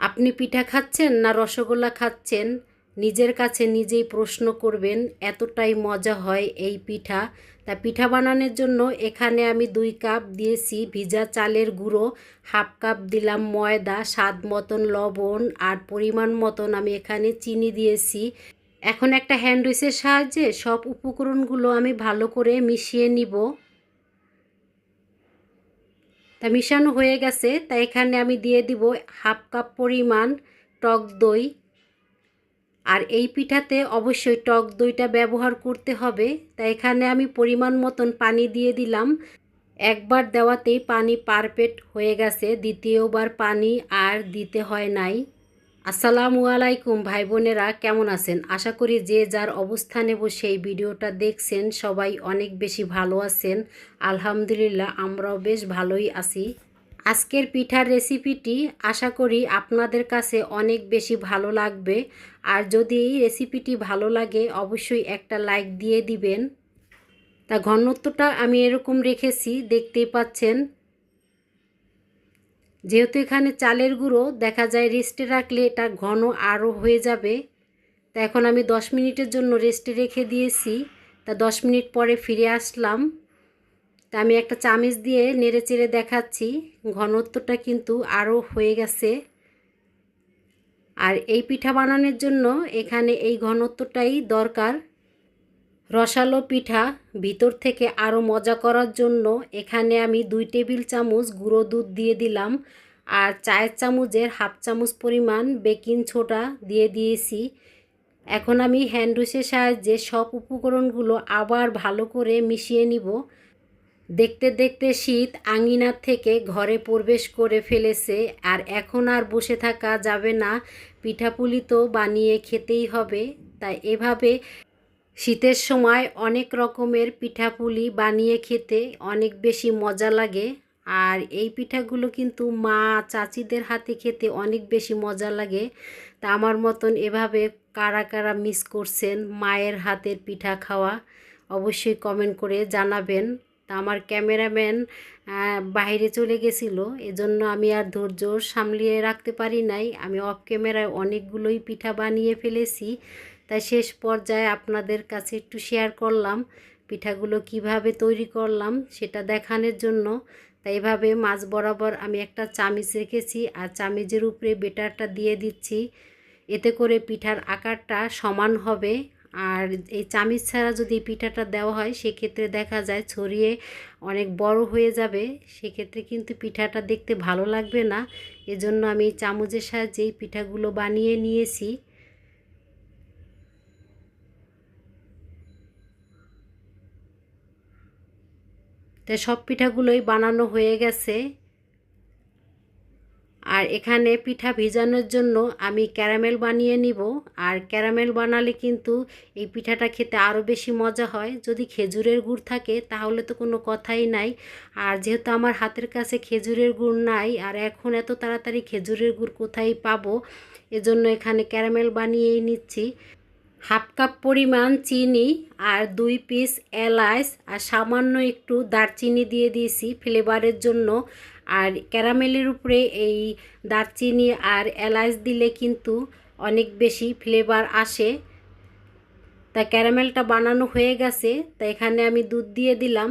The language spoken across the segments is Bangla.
আপনি পিঠা খাচ্ছেন না রসগোল্লা খাচ্ছেন? নিজের কাছে নিজেই প্রশ্ন করবেন, এতটাই মজা হয় এই পিঠা। তা পিঠা বানানোর জন্য এখানে আমি দুই কাপ দিয়েছি ভিজা চালের গুঁড়ো, হাফ কাপ দিলাম ময়দা, স্বাদ মতন লবণ আর পরিমাণ মতন আমি এখানে চিনি দিয়েছি। এখন একটা হ্যান্ড সাহায্যে সব উপকরণগুলো আমি ভালো করে মিশিয়ে নিব। তা মিশানো হয়ে গেছে, তা এখানে আমি দিয়ে দিব হাফ কাপ পরিমাণ টক দই। আর এই পিঠাতে অবশ্যই টক দইটা ব্যবহার করতে হবে। তা এখানে আমি পরিমাণ মতন পানি দিয়ে দিলাম। একবার দেওয়াতেই পানি পারফেক্ট হয়ে গেছে, দ্বিতীয়বার পানি আর দিতে হয় নাই। আসসালামু আলাইকুম, ভাই বোনেরা কেমন আছেন? আশা করি যে যার অবস্থানে বসে এই ভিডিওটা দেখছেন সবাই অনেক বেশি ভালো আছেন। আলহামদুলিল্লাহ, আমরাও বেশ ভালোই আছি। আজকের পিঠার রেসিপিটি আশা করি আপনাদের কাছে অনেক বেশি ভালো লাগবে। আর যদি এই রেসিপিটি ভালো লাগে, অবশ্যই একটা লাইক দিয়ে দিবেন। তা ঘনত্বটা আমি এরকম রেখেছি, দেখতেই পাচ্ছেন। যেহেতু এখানে চালের গুঁড়ো, দেখা যায় রেস্টে রাখলে এটা ঘন আরও হয়ে যাবে। তা এখন আমি দশ মিনিটের জন্য রেস্টে রেখে দিয়েছি। তা দশ মিনিট পরে ফিরে আসলাম। তা আমি একটা চামিচ দিয়ে নেড়ে চেড়ে দেখাচ্ছি। ঘনত্বটা কিন্তু আরও হয়ে গেছে। আর এই পিঠা বানানোর জন্য এখানে এই ঘনত্বটাই দরকার। রসালো পিঠা, ভিতর থেকে আরও মজা করার জন্য এখানে আমি দুই টেবিল চামচ গুঁড়ো দুধ দিয়ে দিলাম আর চায়ের চামচের হাফ চামচ পরিমাণ বেকিং ছোটা দিয়ে দিয়েছি। এখন আমি হ্যান্ডউসের সাহায্যে সব উপকরণগুলো আবার ভালো করে মিশিয়ে নিব। দেখতে দেখতে শীত আঙিনার থেকে ঘরে প্রবেশ করে ফেলেছে আর এখন আর বসে থাকা যাবে না। পিঠাপুলি তো বানিয়ে খেতেই হবে, তাই এভাবে শীতের সময় অনেক রকমের পিঠাপুলি বানিয়ে খেতে অনেক বেশি মজা লাগে। আর এই পিঠাগুলো কিন্তু মা চাচিদের হাতে খেতে অনেক বেশি মজা লাগে। তা আমার মতন এভাবে কারা কারা মিস করছেন মায়ের হাতের পিঠা খাওয়া, অবশ্যই কমেন্ট করে জানাবেন। তা আমার ক্যামেরাম্যান বাইরে চলে গেছিল, এজন্য আমি আর ধৈর্য সামলিয়ে রাখতে পারি নাই। আমি অফ ক্যামেরায় অনেকগুলোই পিঠা বানিয়ে ফেলেছি। তাই শেষ পর্যায়ে আপনাদের কাছে একটু শেয়ার করলাম, পিঠাগুলো কীভাবে তৈরি করলাম সেটা দেখানোর জন্য। তাই এভাবে মাছ বরাবর আমি একটা চামিচ রেখেছি আর চামিচের উপরে বেটারটা দিয়ে দিচ্ছি। এতে করে পিঠার আকারটা সমান হবে আর এই চামিচ ছাড়া যদি পিঠাটা দেওয়া হয় সেক্ষেত্রে দেখা যায় ছড়িয়ে অনেক বড় হয়ে যাবে। সেক্ষেত্রে কিন্তু পিঠাটা দেখতে ভালো লাগবে না। এজন্য আমি চামচের সাহায্যে এই পিঠাগুলো বানিয়ে নিয়েছি। তাই সব পিঠাগুলোই বানানো হয়ে গেছে। আর এখানে পিঠা ভিজানোর জন্য আমি ক্যারামেল বানিয়ে নিব। আর ক্যারামেল বানালে কিন্তু এই পিঠাটা খেতে আরও বেশি মজা হয়। যদি খেজুরের গুড় থাকে তাহলে তো কোনো কথাই নাই। আর যেহেতু আমার হাতের কাছে খেজুরের গুড় নাই, আর এখন এত তাড়াতাড়ি খেজুরের গুড় কোথায় পাবো? এজন্য এখানে ক্যারামেল বানিয়েই নিচ্ছি। হাফ কাপ পরিমাণ চিনি আর দুই পিস এলাচ আর সামান্য একটু দারচিনি দিয়ে দিয়েছি ফ্লেভারের জন্য। আর ক্যারামেলের উপরে এই দারচিনি আর এলাচ দিলে কিন্তু অনেক বেশি ফ্লেভার আসে। তা ক্যারামেলটা বানানো হয়ে গেছে, তা এখানে আমি দুধ দিয়ে দিলাম।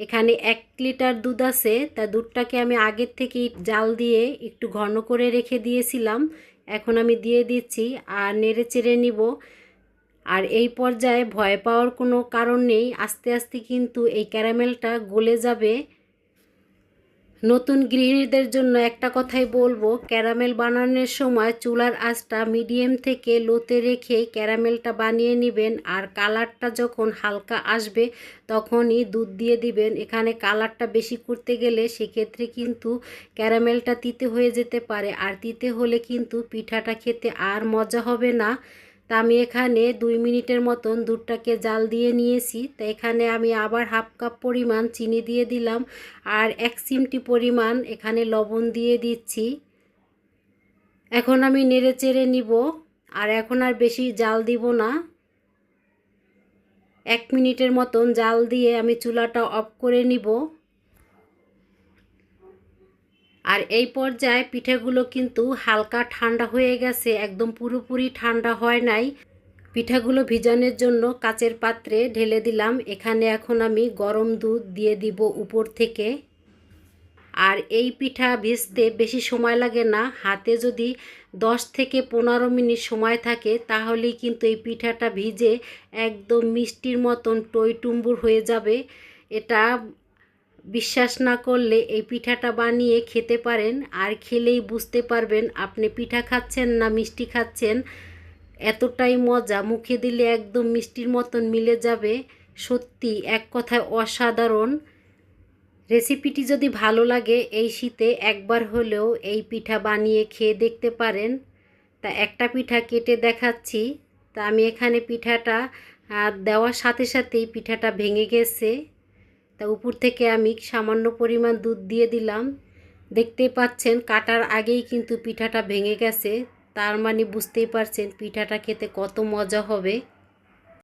এখানে এক লিটার দুধ আছে। তা দুধটাকে আমি আগের থেকে জাল দিয়ে একটু ঘন করে রেখে দিয়েছিলাম। এখন আমি দিয়ে দিচ্ছি আর নেড়ে চেড়ে নিব। আর এই পর্যায়ে ভয় পাওয়ার কোনো কারণ নেই। আস্তে আস্তে কিন্তু এই ক্যারামেলটা গলে যাবে। নতুন গৃহিণীদের জন্য একটা কথাই বলব, ক্যারামেল বানানোর সময় চুলার আঁচটা মিডিয়াম থেকে লোতে রেখে ক্যারামেলটা বানিয়ে নেবেন আর কালারটা যখন হালকা আসবে তখনই দুধ দিয়ে দিবেন। এখানে কালারটা বেশি করতে গেলে সেক্ষেত্রে কিন্তু ক্যারামেলটা তিতে হয়ে যেতে পারে। আর তিতে হলে কিন্তু পিঠাটা খেতে আর মজা হবে না। তা আমি এখানে দুই মিনিটের মতন দুধটাকে জাল দিয়ে নিয়েছি। তা এখানে আমি আবার হাফ কাপ পরিমাণ চিনি দিয়ে দিলাম আর এক চিমটি পরিমাণ এখানে লবণ দিয়ে দিচ্ছি। এখন আমি নেড়ে চেড়ে নিব আর এখন আর বেশি জাল দিব না। এক মিনিটের মতন জাল দিয়ে আমি চুলাটা অফ করে নিব। আর এই পর্যায়ে পিঠাগুলো কিন্তু হালকা ঠান্ডা হয়ে গেছে, একদম পুরোপুরি ঠান্ডা হয় নাই। পিঠাগুলো ভিজানোর জন্য কাচের পাত্রে ঢেলে দিলাম। এখানে এখন আমি গরম দুধ দিয়ে দিব উপর থেকে। আর এই পিঠা ভিজতে বেশি সময় লাগে না, হাতে যদি দশ থেকে পনেরো মিনিট সময় থাকে, তাহলেই কিন্তু এই পিঠাটা ভিজে একদম মিষ্টির মতন টইটুম্বুর হয়ে যাবে। এটা বিশ্বাস না করলে এই পিঠাটা বানিয়ে খেতে পারেন, আর খেলেই বুঝতে পারবেন আপনি পিঠা খাচ্ছেন না মিষ্টি খাচ্ছেন। এতটাই মজা, মুখে দিলে একদম মিষ্টির মতন মিলে যাবে। সত্যি, এক কথায় অসাধারণ। রেসিপিটি যদি ভালো লাগে এই শীতে একবার হলেও এই পিঠা বানিয়ে খেয়ে দেখতে পারেন। তা একটা পিঠা কেটে দেখাচ্ছি। তা আমি এখানে পিঠাটা দেওয়ার সাথে সাথেই পিঠাটা ভেঙে গেছে। তা উপর থেকে আমি সামান্য পরিমাণ দুধ দিয়ে দিলাম। দেখতেই পাচ্ছেন, কাটার আগেই কিন্তু পিঠাটা ভেঙে গেছে। তার মানে বুঝতেই পারছেন, পিঠাটা খেতে কত মজা হবে।